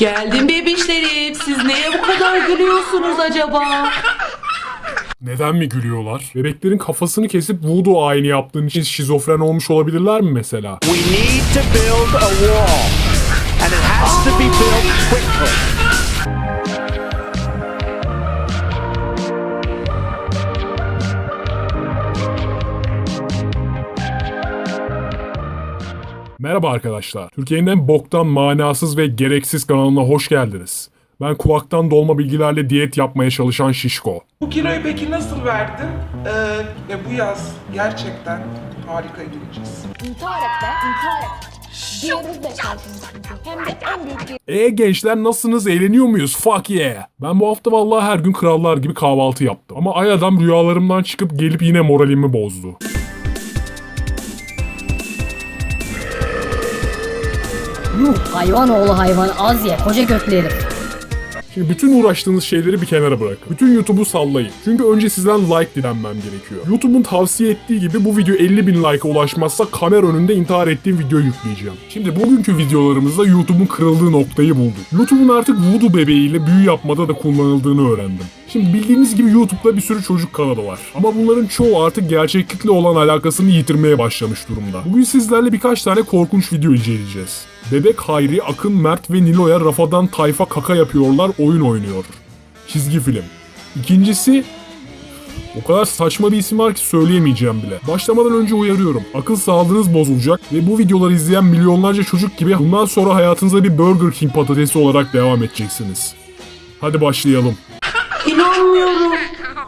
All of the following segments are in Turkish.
Geldim bebişlerim. Siz neye bu kadar gülüyorsunuz acaba? Neden mi gülüyorlar? Bebeklerin kafasını kesip voodoo ayini yaptığın için şizofren olmuş olabilirler mi mesela? We need to build a wall. And it has to be built quickly. Merhaba arkadaşlar. Türkiye'nin en boktan, manasız ve gereksiz kanalına hoş geldiniz. Ben kulaktan dolma bilgilerle diyet yapmaya çalışan Şişko. Bu kiloyu peki nasıl verdin? Ee, bu yaz gerçekten harika gideceğiz. İntihar et be, intihar et. Diyoruz çünkü. Hem de en büyük diyor. E gençler nasılsınız? Eğleniyor muyuz? Fuck yeah. Ben bu hafta vallahi her gün krallar gibi kahvaltı yaptım. Ama ay adam rüyalarımdan çıkıp gelip yine moralimi bozdu. Yuh hayvan oğlu hayvan az ye koca götlü herif. Şimdi bütün uğraştığınız şeyleri bir kenara bırakın. Bütün YouTube'u sallayın. Çünkü önce sizden like dilenmem gerekiyor. YouTube'un tavsiye ettiği gibi bu video 50 bin like'a ulaşmazsa kamera önünde intihar ettiğim videoyu yükleyeceğim. Şimdi bugünkü videolarımızda YouTube'un kırıldığı noktayı bulduk. YouTube'un artık voodoo bebeğiyle büyü yapmada da kullanıldığını öğrendim. Şimdi bildiğiniz gibi YouTube'da bir sürü çocuk kanalı var. Ama bunların çoğu artık gerçeklikle olan alakasını yitirmeye başlamış durumda. Bugün sizlerle birkaç tane korkunç video inceleyeceğiz. Bebek Hayri, Akın Mert ve Nilo'ya rafadan tayfa kaka yapıyorlar, oyun oynuyor. Çizgi film. İkincisi o kadar saçma bir isim var ki söyleyemeyeceğim bile. Başlamadan önce uyarıyorum. Akıl sağlığınız bozulacak ve bu videoları izleyen milyonlarca çocuk gibi bundan sonra hayatınıza bir Burger King patatesi olarak devam edeceksiniz. Hadi başlayalım. İnanmıyorum.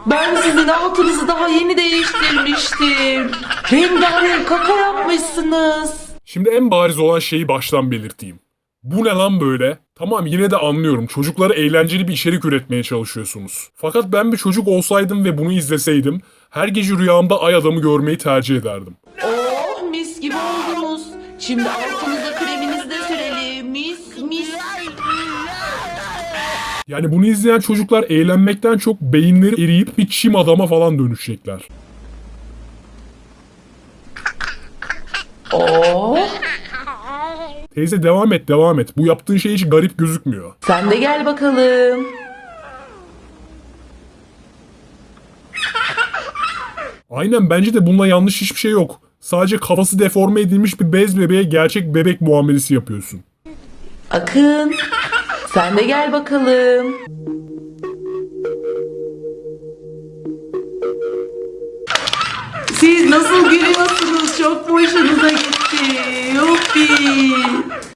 Ben sizin altınızı daha yeni değiştirmiştim. Rengarenk kaka yapmışsınız. Şimdi en bariz olan şeyi baştan belirteyim. Bu ne lan böyle? Tamam yine de anlıyorum. Çocuklara eğlenceli bir içerik üretmeye çalışıyorsunuz. Fakat ben bir çocuk olsaydım ve bunu izleseydim, her gece rüyamda ay adamı görmeyi tercih ederdim. Oh mis gibi oldunuz. Şimdi altınıza kreminizi de Yani bunu izleyen çocuklar eğlenmekten çok beyinleri eriyip bir çim adama falan dönüşecekler. Oh. Teyze devam et devam et. Bu yaptığın şey hiç garip gözükmüyor. Sen de gel bakalım. Aynen bence de bununla yanlış hiçbir şey yok. Sadece kafası deforme edilmiş bir bez bebeğe gerçek bebek muamelesi yapıyorsun. Akın. Sen de gel bakalım. Siz nasıl gülüyorsunuz? Çok mu hoşunuza gitti? Yuppi.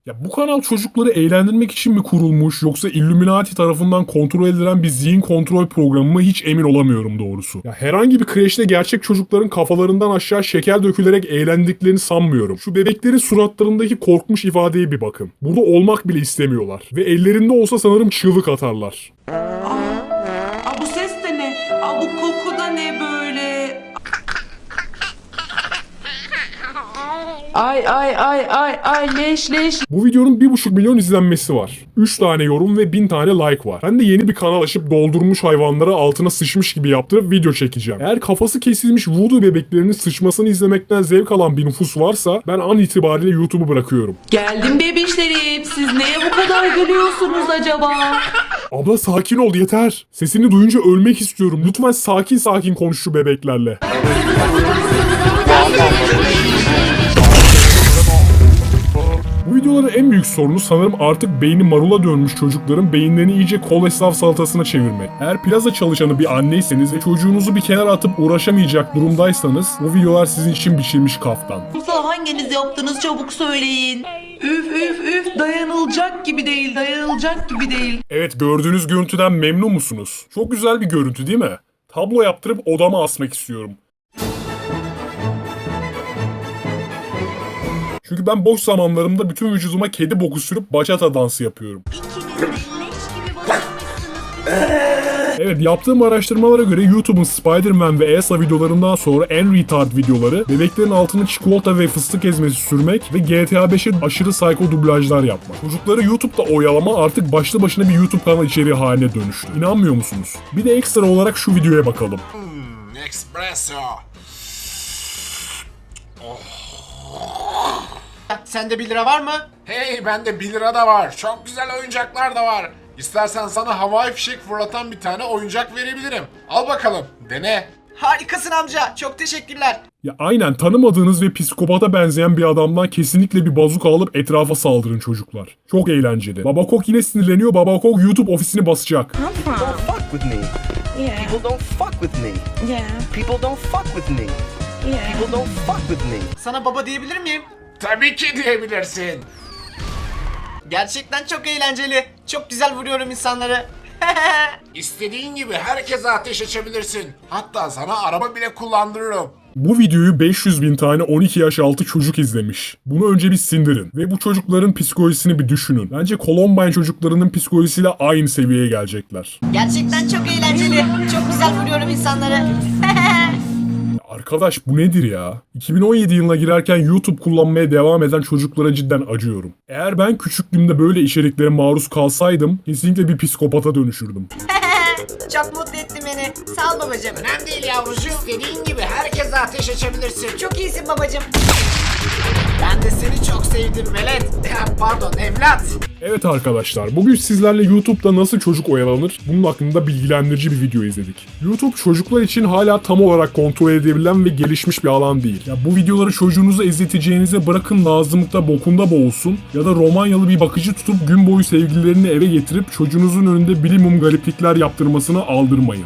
Ya bu kanal çocukları eğlendirmek için mi kurulmuş yoksa Illuminati tarafından kontrol edilen bir zihin kontrol programı mı hiç emin olamıyorum doğrusu. Ya herhangi bir kreşte gerçek çocukların kafalarından aşağı şeker dökülerek eğlendiklerini sanmıyorum. Şu bebeklerin suratlarındaki korkmuş ifadeye bir bakın. Burada olmak bile istemiyorlar. Ve ellerinde olsa sanırım çığlık atarlar. Aa, bu ses de ne? Aa, bu koku da ne böyle? Ay ay ay ay ay leş leş. Bu videonun 1,5 milyon izlenmesi var. 3 tane yorum ve 1000 tane like var. Ben de yeni bir kanal açıp doldurmuş hayvanları altına sıçmış gibi yaptırıp video çekeceğim. Eğer kafası kesilmiş voodoo bebeklerinin sıçmasını izlemekten zevk alan bir nüfus varsa ben an itibariyle YouTube'u bırakıyorum. Geldim bebişlerim. Siz neye bu kadar gülüyorsunuz acaba? Abla sakin ol yeter. Sesini duyunca ölmek istiyorum. Lütfen sakin sakin konuş şu bebeklerle. Bu videoların en büyük sorunu sanırım artık beyni marula dönmüş çocukların beyinlerini iyice koleslav salatasına çevirmek. Eğer plaza çalışanı bir anneyseniz ve çocuğunuzu bir kenara atıp uğraşamayacak durumdaysanız bu videolar sizin için biçilmiş kaftan. Yoksa hanginiz yaptınız çabuk söyleyin. Üf üf üf dayanılacak gibi değil dayanılacak gibi değil. Evet gördüğünüz görüntüden memnun musunuz? Çok güzel bir görüntü değil mi? Tablo yaptırıp odama asmak istiyorum. Çünkü ben boş zamanlarımda bütün vücuduma kedi boku sürüp bachata dansı yapıyorum. Evet yaptığım araştırmalara göre YouTube'un Spider-Man ve ESA videolarından sonra en retard videoları bebeklerin altını çikolata ve fıstık ezmesi sürmek ve GTA 5'e aşırı psycho dublajlar yapmak. Çocukları YouTube'da oyalama artık başlı başına bir YouTube kanalı içeriği haline dönüştü. İnanmıyor musunuz? Bir de ekstra olarak şu videoya bakalım. Espresso. Sende 1 lira var mı? Hey bende 1 lira da var. Çok güzel oyuncaklar da var. İstersen sana havai fişek fırlatan bir tane oyuncak verebilirim. Al bakalım dene. Harikasın amca. Çok teşekkürler. Ya aynen tanımadığınız ve psikopata benzeyen bir adamdan kesinlikle bir bazuka alıp etrafa saldırın çocuklar. Çok eğlenceli. Babakok yine sinirleniyor. Babakok YouTube ofisini basacak. Don't fuck with me. People don't fuck with me. People don't fuck with me. People don't fuck with me. Sana baba diyebilir miyim? Tabii ki diyebilirsin. Gerçekten çok eğlenceli. Çok güzel vuruyorum insanları. İstediğin gibi herkese ateş açabilirsin. Hatta sana araba bile kullandırırım. Bu videoyu 500 bin tane 12 yaş altı çocuk izlemiş. Bunu önce bir sindirin ve bu çocukların psikolojisini bir düşünün. Bence Columbine çocuklarının psikolojisiyle aynı seviyeye gelecekler. Gerçekten çok eğlenceli. Çok güzel vuruyorum insanları. Arkadaş bu nedir ya? 2017 yılına girerken YouTube kullanmaya devam eden çocuklara cidden acıyorum. Eğer ben küçüklüğümde böyle içeriklere maruz kalsaydım kesinlikle bir psikopata dönüşürdüm. çok mutlu ettin beni. Sağ ol babacığım. Önemli değil yavrucuğum. İstediğin gibi herkese ateş açabilirsin. Çok iyisin babacığım. Ben de seni çok sevdim velet. Pardon evlat. Evet arkadaşlar, bugün sizlerle YouTube'da nasıl çocuk oyalanır bunun hakkında bilgilendirici bir video izledik. YouTube çocuklar için hala tam olarak kontrol edebilen ve gelişmiş bir alan değil. Ya bu videoları çocuğunuza izleteceğinize bırakın lazımlıkta bokunda boğulsun ya da Romanyalı bir bakıcı tutup gün boyu sevgililerini eve getirip çocuğunuzun önünde bilimum gariplikler yaptırmasını aldırmayın.